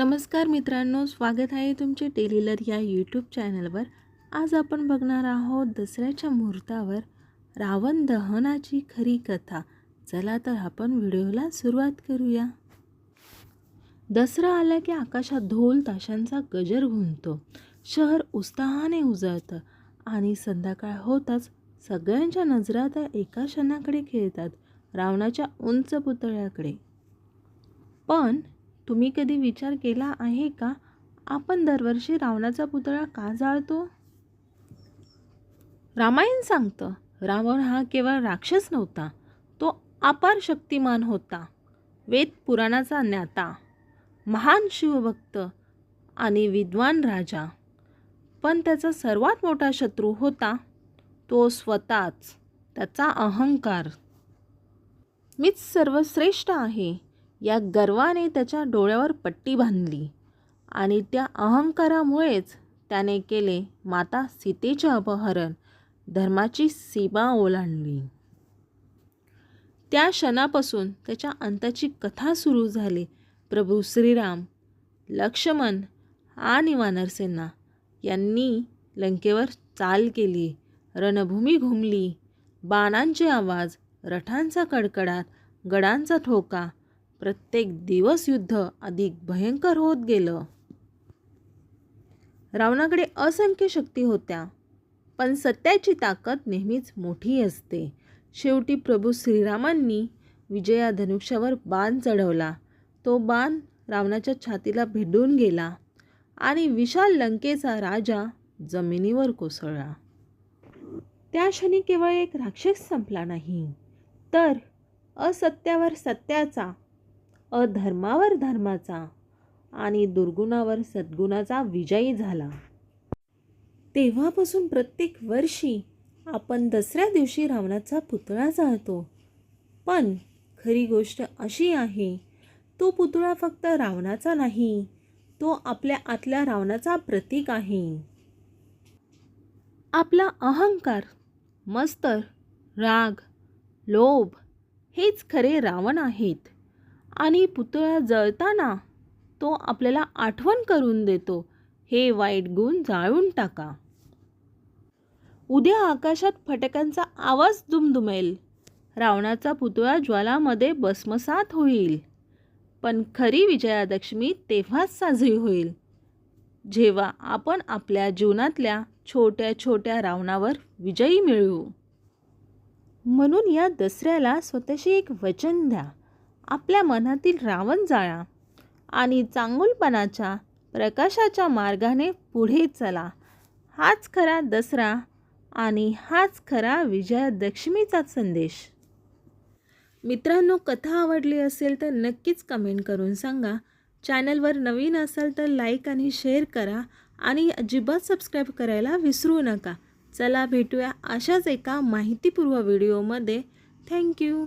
नमस्कार मित्रांनो स्वागत आहे तुमचे टेलिलर या यूट्यूब चॅनलवर आज आपण बघणार आहोत दसऱ्याच्या मुहूर्तावर रावण दहनाची खरी कथा. चला तर आपण व्हिडिओला सुरुवात करूया. दसरा आला की आकाशात ढोल ताशांचा गजर घुमतो. शहर उत्साहाने उजळतं आणि संध्याकाळ होताच सगळ्यांच्या नजरा त्या एका क्षणाकडे खेळतात रावणाच्या उंच पुतळ्याकडे. पण तुम्ही कधी विचार केला आहे का? आपण दरवर्षी रावणाचा पुतळा का जाळतो? रामायण सांगतं रावण हा केवळ राक्षस नव्हता तो अपार शक्तिमान होता वेद पुराणाचा ज्ञाता महान शिवभक्त आणि विद्वान राजा. पण त्याचा सर्वात मोठा शत्रू होता तो स्वतःच त्याचा अहंकार. मीच सर्वश्रेष्ठ आहे. या गर्वाने त्याच्या डोळ्यावर पट्टी बांधली आणि त्या अहंकारामुळेच त्याने केले माता सीतेचे अपहरण धर्माची सीमा ओलांडली. त्या क्षणापासून त्याच्या अंताची कथा सुरू झाली. प्रभू श्रीराम लक्ष्मण आणि वानरसेना यांनी लंकेवर चाल केली. रणभूमी घुमली. बाणांचे आवाज रठांचा कडकडाट गडांचा ठोका प्रत्येक दिवस युद्ध अधिक भयंकर होत गेलं. रावणाकडे असंख्य शक्ती होत्या पण सत्याची ताकद नेहमीच मोठी असते. शेवटी प्रभू श्रीरामांनी विजया धनुष्यावर बाण चढवला. तो बाण रावणाच्या छातीला भेदून गेला आणि विशाल लंकेचा राजा जमिनीवर कोसळला. त्या क्षणी केवळ एक राक्षस संपला नाही तर असत्यावर सत्याचा अधर्मावर धर्माचा आणि दुर्गुणावर सद्गुणाचा विजयी झाला. तेव्हापासून प्रत्येक वर्षी आपण दसऱ्या दिवशी रावणाचा पुतळा जाळतो पण खरी गोष्ट अशी आहे तो पुतळा फक्त रावणाचा नाही तो आपल्या आतल्या रावणाचा प्रतीक आहे. आपला अहंकार मस्तर राग लोभ हेच खरे रावण आहेत. आणि पुतळा जळताना तो आपल्याला आठवण करून देतो. हे वाईट गुण जाळून टाका. उद्या आकाशात फटकांचा आवाज दुमदुमेल. रावणाचा पुतळा ज्वालामध्ये भस्मसात होईल. पण खरी विजयादशमी तेव्हाच साजरी होईल. जेव्हा आपण आपल्या जीवनातल्या छोट्या छोट्या रावणावर विजयी मिळवू म्हणून या दसऱ्याला स्वतःशी एक वचन द्या. आपल्या मनातील रावण जाळा आणि चांगुलपणाच्या प्रकाशाच्या मार्गाने पुढे चला. हाच खरा दसरा आणि हाच खरा विजयादशमीचा संदेश. मित्रांनो कथा आवडली असेल तर नक्कीच कमेंट करून सांगा. चॅनलवर नवीन असाल तर लाईक आणि शेअर करा आणि अजिबात सबस्क्राईब करायला विसरू नका. चला भेटूया अशाच एका माहितीपूर्व व्हिडिओमध्ये. थँक्यू.